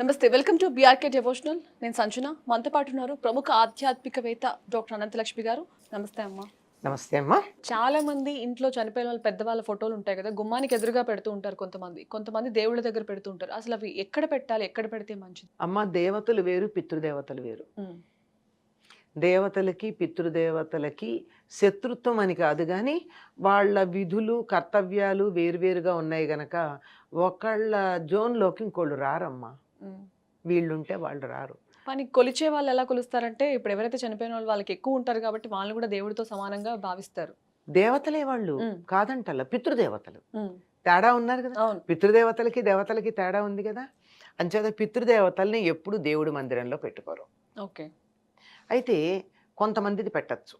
నమస్తే welcome to BRK devotional నేను సంజన. మనతో పాటు ఉన్నారు ప్రముఖ ఆధ్యాత్మికవేత్త డాక్టర్ అనంతలక్ష్మి గారు. నమస్తే అమ్మా. నమస్తే అమ్మా. చాలా మంది ఇంట్లో చనిపోయిన వాళ్ళ పెద్దవాళ్ళ ఫోటోలు ఉంటాయి కదా గుమ్మానికి ఎదురుగా పెడుతూ ఉంటారు కొంతమంది. కొంతమంది దేవుళ్ళ దగ్గర పెడుతూ ఉంటారు. అసలు అవి ఎక్కడ పెట్టాలి ఎక్కడ పెడితే మంచిది? అమ్మ దేవతలు వేరు పితృదేవతలు వేరు. దేవతలకి పితృదేవతలకి శత్రుత్వం అని కాదు కానీ వాళ్ళ విధులు కర్తవ్యాలు వేరువేరుగా ఉన్నాయి గనక ఒకళ్ళ జోన్లోకి ఇంకోళ్ళు రారమ్మా. వీళ్ళుంటే వాళ్ళు రారు. కానీ కొలిచే వాళ్ళు ఎలా కొలుస్తారంటే ఇప్పుడు ఎవరైతే చనిపోయిన వాళ్ళు వాళ్ళకి ఎక్కువ ఉంటారు కాబట్టి వాళ్ళు కూడా దేవుడితో సమానంగా భావిస్తారు. దేవతలే వాళ్ళు. కాదంటల్ల పితృదేవతలు. తేడా ఉన్నారు కదా? అవును. పితృదేవతలకి దేవతలకి తేడా ఉంది కదా? అంచేత పితృదేవతల్ని ఎప్పుడు దేవుడి మందిరంలో పెట్టుకోరు. ఓకే. అయితే కొంతమందిది పెట్టచ్చు.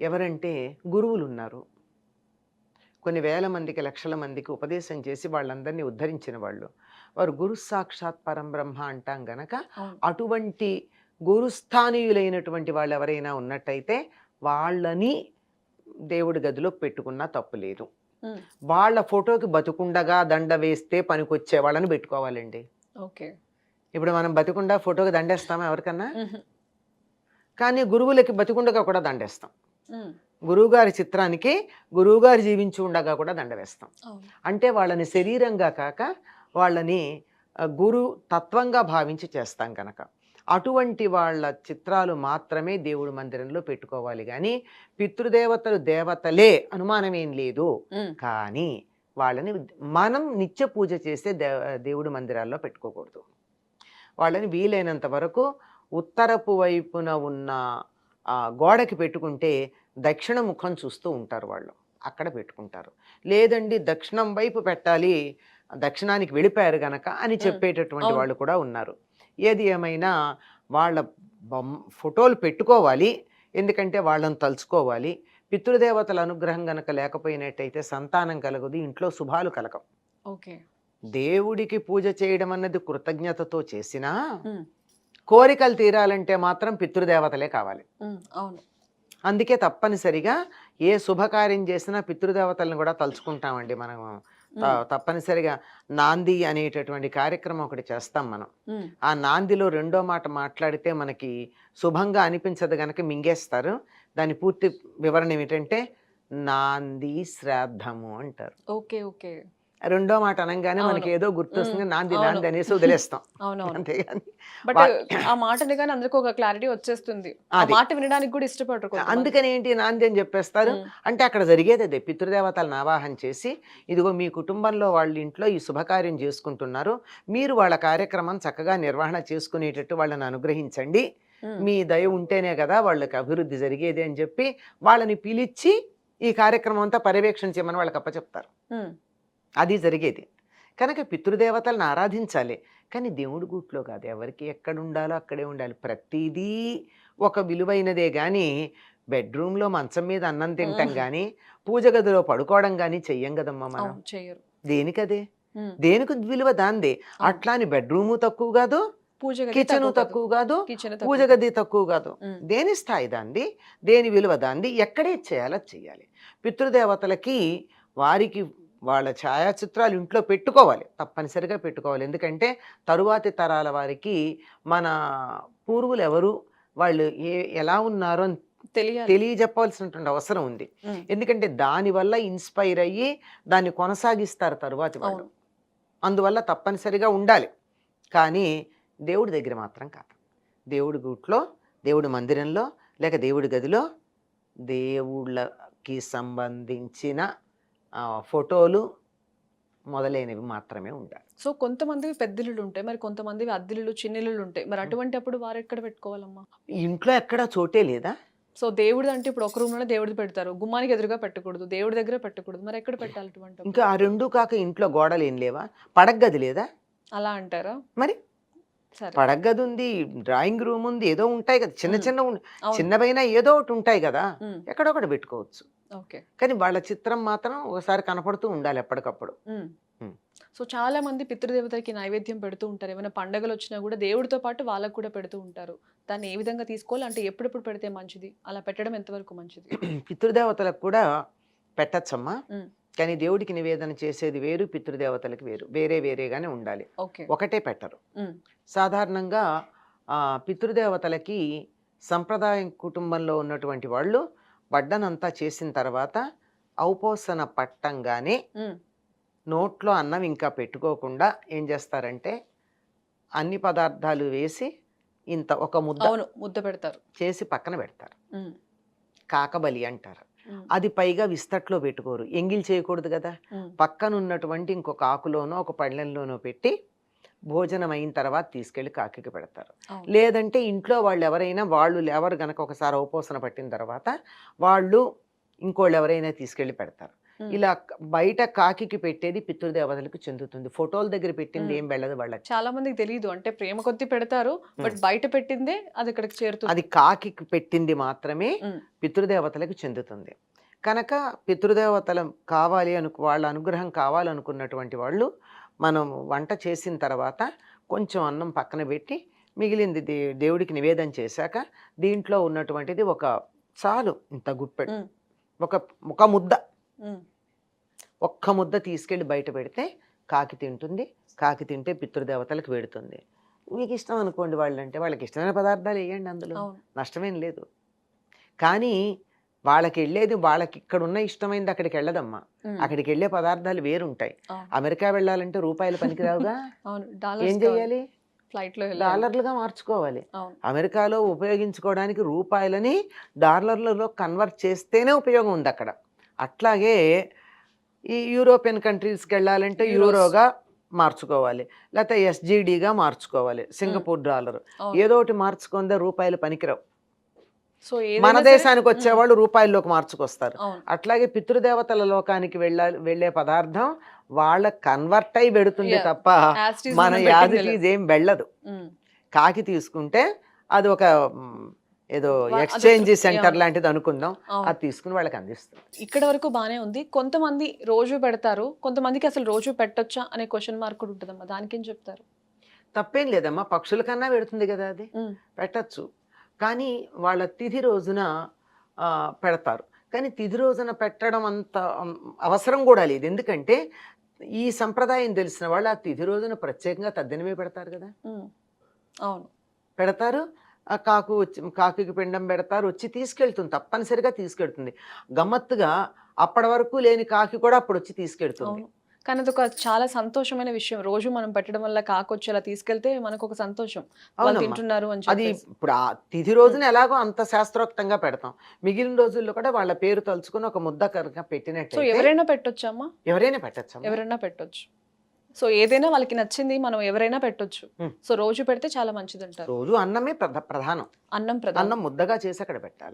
ఎవరంటే గురువులు ఉన్నారు కొన్ని వేల మందికి లక్షల మందికి ఉపదేశం చేసి వాళ్ళందరినీ ఉద్ధరించిన వాళ్ళు. వారు గురు సాక్షాత్ పరం బ్రహ్మ అంటాం గనక అటువంటి గురుస్థానీయులైనటువంటి వాళ్ళు ఎవరైనా ఉన్నట్టయితే వాళ్ళని దేవుడి గదిలో పెట్టుకున్నా తప్పు లేదు. ఉమ్, వాళ్ళ ఫోటోకి బతుకుండగా దండ వేస్తే పనికొచ్చే వాళ్ళని పెట్టుకోవాలండి. ఓకే. ఇప్పుడు మనం బతికుండా ఫోటోకి దండేస్తామా ఎవరికన్నా? కానీ గురువులకి బతికుండగా కూడా దండేస్తాం. గురువుగారి చిత్రానికి గురువుగారు జీవించి ఉండగా కూడా దండ వేస్తాం. అవును. అంటే వాళ్ళని శరీరంగా కాక వాళ్ళని గురు తత్వంగా భావించి చేస్తాం కనుక అటువంటి వాళ్ళ చిత్రాలు మాత్రమే దేవుడి మందిరంలో పెట్టుకోవాలి కానీ పితృదేవతలు దేవతలే అనుమానం ఏం లేదు. కానీ వాళ్ళని మనం నిత్య పూజ చేసే దేవుడి మందిరాల్లో పెట్టుకోకూడదు. వాళ్ళని వీలైనంత వరకు ఉత్తరపు వైపున ఉన్న గోడకి పెట్టుకుంటే దక్షిణ ముఖం చూస్తూ ఉంటారు వాళ్ళు. అక్కడ పెట్టుకుంటారు. లేదండి దక్షిణం వైపు పెట్టాలి దక్షిణానికి వెళ్ళిపోయారు గనక అని చెప్పేటటువంటి. వాళ్ళు కూడా ఉన్నారు. ఏది ఏమైనా వాళ్ళ బొమ్మ ఫోటోలు పెట్టుకోవాలి ఎందుకంటే వాళ్ళని తలుచుకోవాలి. పితృదేవతల అనుగ్రహం గనక లేకపోయినట్టయితే సంతానం కలగదు ఇంట్లో శుభాలు కలగవు. ఓకే. దేవుడికి పూజ చేయడం అన్నది కృతజ్ఞతతో చేసినా కోరికలు తీరాలంటే మాత్రం పితృదేవతలే కావాలి. అవును. అందుకే తప్పనిసరిగా ఏ శుభకార్యం చేసినా పితృదేవతలను కూడా తలుచుకుంటామండి మనం. తప్పనిసరిగా నాంది అనేటటువంటి కార్యక్రమం ఒకటి చేస్తాం మనం. ఆ నాందిలో రెండో మాట మాట్లాడితే మనకి శుభంగా అనిపించదు గనక మింగేస్తారు. దాని పూర్తి వివరణ ఏమిటంటే నాంది శ్రాద్ధము అంటారు. Okay okay. రెండో మాట అనగానే మనకి. ఏదో గుర్తొస్తుంది నాంది. నాంది అనేసి వదిలేస్తాం. అంతేగాని బట్ ఆ కానీ అందరికి ఒక క్లారిటీ వచ్చేస్తుంది. ఆ. మాట వినడానికి కూడా ఇష్టపడరు. అందుకని ఏంటి నాంది అని చెప్పేస్తారు? అంటే అక్కడ జరిగేది అదే. పితృదేవతలను ఆవాహన చేసి ఇదిగో మీ కుటుంబంలో వాళ్ళ ఇంట్లో ఈ శుభకార్యం చేసుకుంటున్నారు. మీరు వాళ్ళ కార్యక్రమం చక్కగా నిర్వహణ చేసుకునేటట్టు వాళ్ళని అనుగ్రహించండి. మీ దయ ఉంటేనే కదా వాళ్ళకి అభివృద్ధి జరిగేది అని చెప్పి వాళ్ళని పిలిచి ఈ కార్యక్రమం అంతా పర్యవేక్షణ చేయమని వాళ్ళకి అప్పచెప్తారు. అది జరిగేది. కనుక పితృదేవతలను ఆరాధించాలి. కానీ దేవుడి గూట్లో కాదు. ఎవరికి ఎక్కడ ఉండాలో అక్కడే ఉండాలి. ప్రతిదీ ఒక విలువైనదే కానీ బెడ్రూమ్లో మంచం మీద అన్నం తింటాం. కానీ పూజ గదిలో పడుకోవడం కానీ చెయ్యం కదమ్మా మనం. చెయ్యరు. దేనికదే? దేనికి విలువ దాందే. అట్లా అని బెడ్రూము తక్కువ కాదు పూజ కిచెను తక్కువ కాదు. కిచెన్ పూజ గది తక్కువ కాదు. దేని స్థాయి దాంది? దేని విలువ దాంది? ఎక్కడే చేయాలో చేయాలి పితృదేవతలకి వారికి వాళ్ళ ఛాయాచిత్రాలు ఇంట్లో పెట్టుకోవాలి. తప్పనిసరిగా పెట్టుకోవాలి. ఎందుకంటే తరువాతి తరాల వారికి మన పూర్వులు ఎవరు వాళ్ళు ఏ ఎలా ఉన్నారో అని తెలియజెప్పాల్సినటువంటి అవసరం ఉంది. ఎందుకంటే దానివల్ల ఇన్స్పైర్ అయ్యి దాన్ని కొనసాగిస్తారు తరువాతి వాళ్ళు. అందువల్ల తప్పనిసరిగా ఉండాలి. కానీ దేవుడి దగ్గర మాత్రం కాదు. దేవుడి గూట్లో దేవుడి మందిరంలో లేక దేవుడి గదిలో దేవుళ్ళకి సంబంధించిన ఫోటోలు మొదలైనవి మాత్రమే ఉండాలి. సో కొంతమందివి పెద్దలు ఉంటాయి మరి కొంతమందివి అద్దెలు చిన్నిళ్ళు ఉంటాయి మరి. అటువంటి అప్పుడు వారు ఎక్కడ పెట్టుకోవాలమ్మా? ఇంట్లో ఎక్కడ చోటే లేదా? సో దేవుడు అంటే ఇప్పుడు ఒక రూమ్లోనే దేవుడిది పెడతారు. గుమ్మానికి ఎదురుగా పెట్టకూడదు. దేవుడి దగ్గర పెట్టకూడదు. మరి ఎక్కడ పెట్టాలి అటువంటి? ఇంకా ఆ రెండు కాక ఇంట్లో గోడలు ఏం లేవా? పడగ్గది లేదా? అలా అంటారా? మరి? సరే. పడగ్గది ఉంది డ్రాయింగ్ రూమ్ ఉంది ఏదో ఉంటాయి కదా చిన్న. చిన్న. చిన్నవైనా ఏదో ఒకటి ఉంటాయి కదా ఎక్కడొకటి పెట్టుకోవచ్చు. కానీ వాళ్ళ చిత్రం మాత్రం ఒకసారి కనపడుతూ ఉండాలి ఎప్పటికప్పుడు. సో చాలా మంది పితృదేవతలకి నైవేద్యం పెడుతూ ఉంటారు. ఏమైనా పండగలు వచ్చినా కూడా దేవుడితో పాటు వాళ్ళకు కూడా పెడుతూ ఉంటారు. దాన్ని ఏ విధంగా తీసుకోవాలి? అంటే ఎప్పుడెప్పుడు పెడితే మంచిది? అలా పెట్టడం ఎంతవరకు మంచిది? పితృదేవతలకు కూడా పెట్టచ్చమ్మా. కానీ దేవుడికి నివేదన చేసేది వేరు పితృదేవతలకి వేరు. వేరే వేరేగానే ఉండాలి. ఓకే. ఒకటే పెట్టరు. సాధారణంగా పితృదేవతలకి సంప్రదాయం కుటుంబంలో ఉన్నటువంటి వాళ్ళు వడ్డనంతా చేసిన తర్వాత ఔపోసన పట్టంగానే నోట్లో అన్నం ఇంకా పెట్టుకోకుండా ఏం చేస్తారంటే అన్ని పదార్థాలు వేసి ఇంత ఒక ముద్ద ముద్ద పెడతారు. చేసి పక్కన పెడతారు. కాకబలి అంటారు. అది పైగా విస్తట్లో పెట్టుకోరు. ఎంగిల్ చేయకూడదు కదా. పక్కన ఉన్నటువంటి ఇంకొక ఆకులోనో ఒక పళ్ళెంలోనో పెట్టి భోజనం అయిన తర్వాత తీసుకెళ్ళి కాకికి పెడతారు. లేదంటే ఇంట్లో వాళ్ళు ఎవరైనా వాళ్ళు ఎవరు గనక ఒకసారి ఉపపోసన పట్టిన తర్వాత వాళ్ళు ఇంకోళ్ళు ఎవరైనా తీసుకెళ్ళి పెడతారు. ఇలా బయట కాకికి పెట్టేది పితృదేవతలకు చెందుతుంది. ఫోటోల దగ్గర పెట్టింది. ఏం వెళ్ళదు వాళ్ళకి. చాలా మందికి తెలియదు అంటే ప్రేమ కొద్ది పెడతారు బట్ బయట పెట్టిందే అది ఇక్కడికి చేరుతుంది. అది కాకికి పెట్టింది మాత్రమే. పితృదేవతలకు చెందుతుంది. కనుక పితృదేవతల కావాలి అను వాళ్ళ అనుగ్రహం కావాలనుకున్నటువంటి వాళ్ళు మనం వంట చేసిన తర్వాత కొంచెం అన్నం పక్కన పెట్టి మిగిలింది దే దేవుడికి నివేదన చేశాక దీంట్లో ఉన్నటువంటిది ఒక చాలు ఇంత గుప్పెడు. ఒక ఒక ముద్ద. ఒక్క ముద్ద తీసుకెళ్ళి బయట పెడితే కాకి తింటుంది కాకి తింటే పితృదేవతలకు పెడుతుంది. మీకు ఇష్టం అనుకోండి వాళ్ళంటే వాళ్ళకి ఇష్టమైన పదార్థాలు వేయండి అందులో. నష్టమేం లేదు. కానీ వాళ్ళకి వెళ్ళేది వాళ్ళకి ఇక్కడ ఉన్న ఇష్టమైంది అక్కడికి వెళ్ళదమ్మా. అక్కడికి వెళ్ళే పదార్థాలు వేరుంటాయి. అమెరికా వెళ్ళాలంటే రూపాయలు పనికిరావుగా? ఏం చేయాలి? ఫ్లైట్లో వెళ్ళాలి. డాలర్లుగా మార్చుకోవాలి. అమెరికాలో ఉపయోగించుకోవడానికి రూపాయలని డాలర్లలో కన్వర్ట్ చేస్తేనే ఉపయోగం ఉంది అక్కడ అట్లాగే ఈ యూరోపియన్ కంట్రీస్కి వెళ్ళాలంటే. యూరోగా మార్చుకోవాలి. లేకపోతే ఎస్జీడీగా మార్చుకోవాలి. Singapore dollar. ఏదో ఒకటి మార్చుకుందే రూపాయలు పనికిరావు. సో మన దేశానికి వచ్చేవాళ్ళు రూపాయల్లోకి మార్చుకొస్తారు. అట్లాగే పితృదేవతల లోకానికి వెళ్ళాలి వెళ్ళే పదార్థం వాళ్ళ కన్వర్ట్ అయి పెడుతుంది. తప్ప మన యాదికి పెట్టింది ఇదేం వెళ్ళదు. కాకి తీసుకుంటే అది ఒక ఏదో ఎక్స్చేంజ్ సెంటర్. లాంటిది అనుకుందాం. అది తీసుకుని వాళ్ళకి అందిస్తుంది. ఇక్కడ వరకు బానే ఉంది. కొంతమంది రోజు పెడతారు. కొంతమందికి అసలు రోజు పెట్టొచ్చా అనే క్వశ్చన్ మార్క్ కూడా ఉంటుందమ్మా. దానికి ఏం చెప్తారు? తప్పేం లేదమ్మా. పక్షుల కన్నా పెడుతుంది కదా అది. పెట్టచ్చు. కానీ వాళ్ళ తిథి రోజున పెడతారు. కానీ తిథి రోజున పెట్టడం అంత అవసరం కూడా లేదు. ఎందుకంటే ఈ సంప్రదాయం తెలిసిన వాళ్ళు ఆ తిథి రోజున ప్రత్యేకంగా తద్దినమే పెడతారు కదా. అవును. పెడతారు. కాకు వచ్చి కాకుకి పిండం పెడతారు వచ్చి తీసుకెళ్తుంది తప్పనిసరిగా తీసుకెళ్తుంది. గమ్మత్తుగా అప్పటి వరకు లేని కాకి కూడా అప్పుడు వచ్చి తీసుకెళ్తుంది. కానీ అది ఒక చాలా సంతోషమైన విషయం. రోజు మనం పెట్టడం వల్ల కాకొచ్చి అలా తీసుకెళ్తే మనకు ఒక సంతోషం. తింటున్నారు అని అది ఇప్పుడు ఆ తిథి రోజున ఎలాగో అంత శాస్త్రోక్తంగా పెడతాం. మిగిలిన రోజుల్లో కూడా వాళ్ళ పేరు తలుచుకుని ఒక ముద్ద కనుక పెట్టినట్టు ఎవరైనా పెట్టొచ్చమ్మా? ఎవరైనా పెట్టచ్చు ఎవరైనా పెట్టొచ్చు. సో ఏదైనా వాళ్ళకి నచ్చింది మనం ఎవరైనా పెట్టొచ్చు. సో రోజు పెడితే చాలా మంచిది అంటారు. రోజు అన్నమే ప్రధ- ప్రధానం. అన్నం ప్రధానం. అన్నం ముద్దగా చేసి అక్కడ పెట్టాలి.